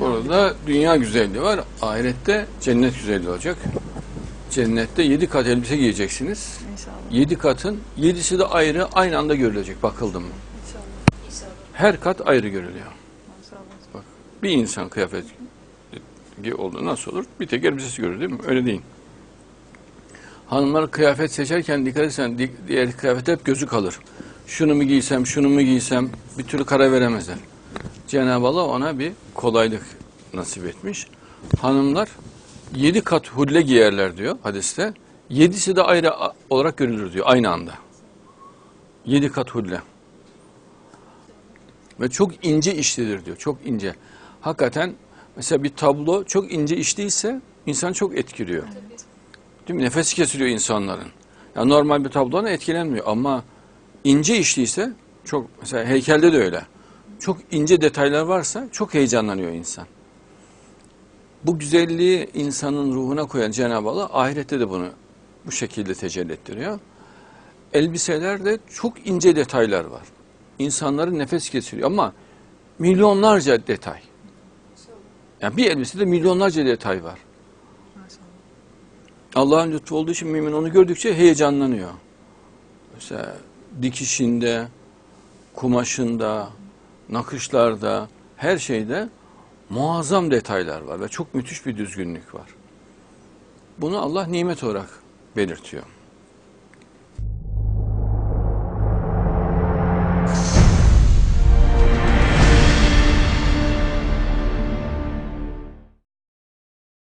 Orada dünya güzelliği var. Ahirette cennet güzelliği olacak. Cennette yedi kat elbise giyeceksiniz. İnşallah. Yedi katın yedisi de ayrı aynı anda görülecek bakıldı mı? İnşallah. Her kat ayrı görülüyor. Maşallah. Bir insan kıyafet oldu nasıl olur? Bir tek elbisesi görür değil mi? Öyle değil. Hanımlar kıyafet seçerken dikkat etsen di- diğer kıyafet hep gözü kalır. Şunu mu giysem, şunu mu giysem bir türlü karar veremezler. Cenab-ı Allah ona bir kolaylık nasip etmiş. Hanımlar yedi kat hulle giyerler diyor hadiste. Yedisi de ayrı olarak görülür diyor aynı anda. Yedi kat hulle. Ve çok ince işlidir diyor. Çok ince. Hakikaten mesela bir tablo çok ince işliyse insan çok etkiliyor. Değil mi? Nefes kesiliyor insanların. Yani normal bir tablodan etkilenmiyor ama ince işliyse çok mesela heykelde de öyle. Çok ince detaylar varsa çok heyecanlanıyor insan. Bu güzelliği insanın ruhuna koyan Cenab-ı Allah ahirette de bunu bu şekilde tecelli ettiriyor. Elbiselerde çok ince detaylar var. İnsanların nefes kesiliyor ama milyonlarca detay. Yani bir elbisede milyonlarca detay var. Allah'ın lütfu olduğu için mümin onu gördükçe heyecanlanıyor. Mesela dikişinde, kumaşında, nakışlarda, her şeyde muazzam detaylar var ve çok müthiş bir düzgünlük var. Bunu Allah nimet olarak belirtiyor.